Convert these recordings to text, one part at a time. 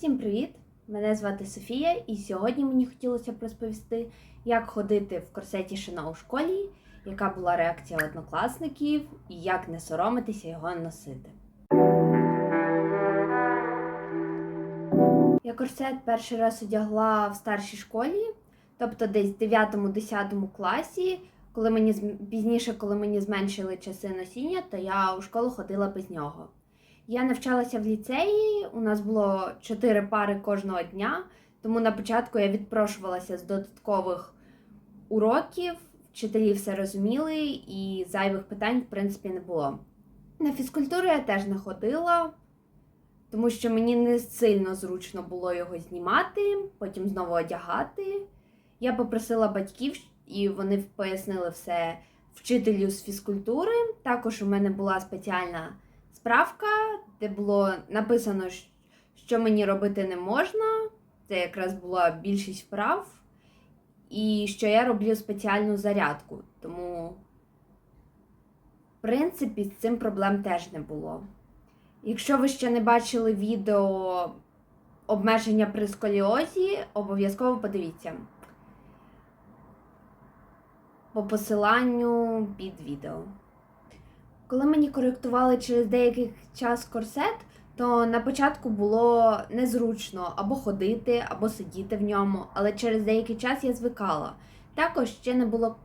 Всім привіт! Мене звати Софія, і сьогодні мені хотілося б розповісти, як ходити в корсеті шина у школі, яка була реакція однокласників і як не соромитися його носити. Я корсет перший раз одягла в старшій школі, тобто десь в 9-10 класі. Коли мені пізніше, коли мені зменшили часи носіння, то я у школу ходила без нього. Я навчалася в ліцеї, у нас було чотири пари кожного дня, тому на початку я відпрошувалася з додаткових уроків, вчителі все розуміли і зайвих питань, в принципі, не було. На фізкультуру я теж не ходила, тому що мені не сильно зручно було його знімати, потім знову одягати. Я попросила батьків, і вони пояснили все вчителю з фізкультури. Також у мене була спеціальна справка, де було написано, що мені робити не можна. Це якраз була більшість вправ, і що я роблю спеціальну зарядку. Тому, в принципі, з цим проблем теж не було. Якщо ви ще не бачили відео обмеження при сколіозі, обов'язково подивіться по посиланню під відео. Коли мені коректували через деякий час корсет, то на початку було незручно або ходити, або сидіти в ньому, але через деякий час я звикала. Також ще не було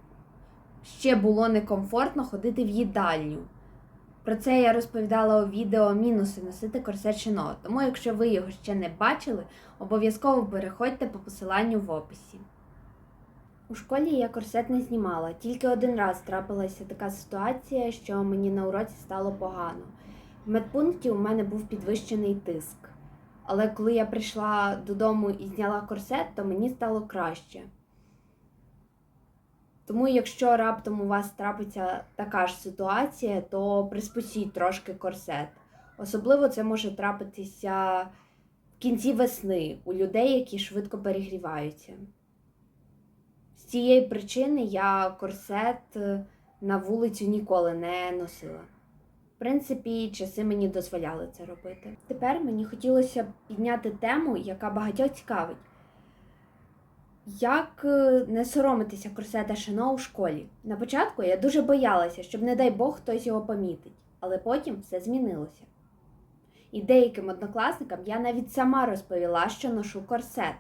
ще було некомфортно ходити в їдальню. Про це я розповідала у відео мінуси носити корсет шино. Тому, якщо ви його ще не бачили, обов'язково переходьте по посиланню в описі. У школі я корсет не знімала, тільки один раз трапилася така ситуація, що мені на уроці стало погано. В медпункті у мене був підвищений тиск. Але коли я прийшла додому і зняла корсет, то мені стало краще. Тому, якщо раптом у вас трапиться така ж ситуація, то приспустіть трошки корсет. Особливо це може трапитися в кінці весни у людей, які швидко перегріваються. Цієї причини я корсет е, на вулицю ніколи не носила. В принципі, часи мені дозволяли це робити. Тепер мені хотілося підняти тему, яка багатьох цікавить. Як е, не соромитися корсета шино у школі? На початку я дуже боялася, щоб, не дай Бог, хтось його помітить, але потім все змінилося. І деяким однокласникам я навіть сама розповіла, що ношу корсет.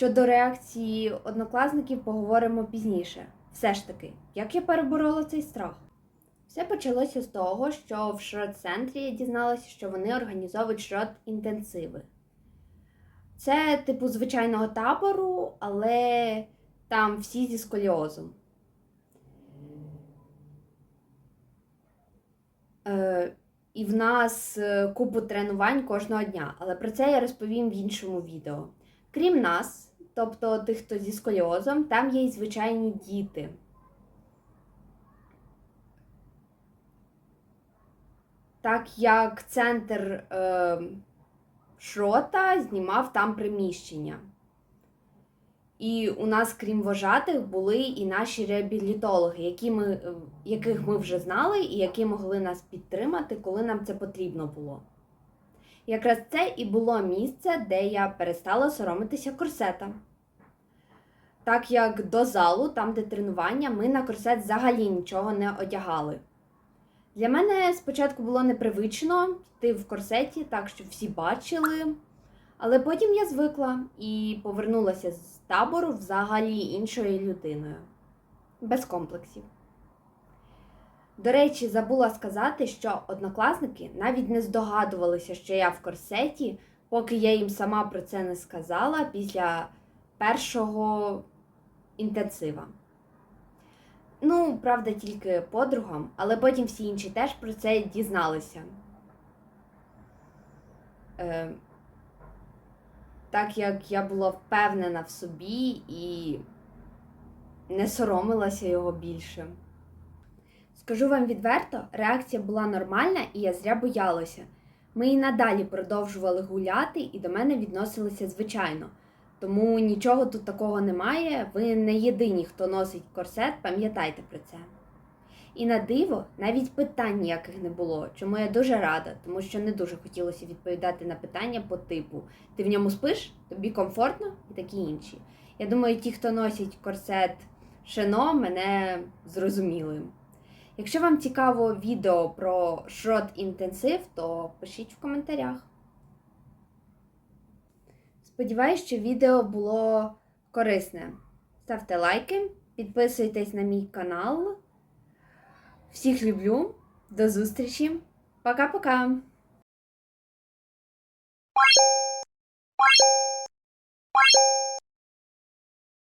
Щодо реакції однокласників поговоримо пізніше. Все ж таки, як я переборола цей страх? Все почалося з того, що в шрот-центрі я дізналася, що вони організовують шрот-інтенсиви. Це типу звичайного табору, але там всі зі сколіозом. Е, і в нас е, купу тренувань кожного дня, але про це я розповім в іншому відео. Крім нас, тобто тих, хто зі сколіозом, там є й звичайні діти. Так як центр е, шрота знімав там приміщення. І у нас, крім вожатих, були і наші реабілітологи, які ми, е, яких ми вже знали і які могли нас підтримати, коли нам це потрібно було. Якраз це і було місце, де я перестала соромитися корсета. Так як до залу, там де тренування, ми на корсет взагалі нічого не одягали. Для мене спочатку було непривично йти в корсеті, так щоб всі бачили. Але потім я звикла і повернулася з табору взагалі іншою людиною. Без комплексів. До речі, забула сказати, що однокласники навіть не здогадувалися, що я в корсеті, поки я їм сама про це не сказала після першого інтенсива. Ну, правда, тільки подругам, але потім всі інші теж про це дізналися. Е, так як я була впевнена в собі і не соромилася його більше. Скажу вам відверто, реакція була нормальна і я зря боялася. Ми і надалі продовжували гуляти і до мене відносилися звичайно. Тому нічого тут такого немає. Ви не єдині, хто носить корсет, пам'ятайте про це. І на диво навіть питань ніяких не було, чому я дуже рада, тому що не дуже хотілося відповідати на питання по типу: ти в ньому спиш, тобі комфортно і такі інші. Я думаю, ті, хто носять корсет шино, мене зрозуміли. Якщо вам цікаво відео про шрот інтенсив, то пишіть в коментарях. Сподіваюсь, що відео було корисне. Ставте лайки, підписуйтесь на мій канал. Всіх люблю. До зустрічі. Пока-пока!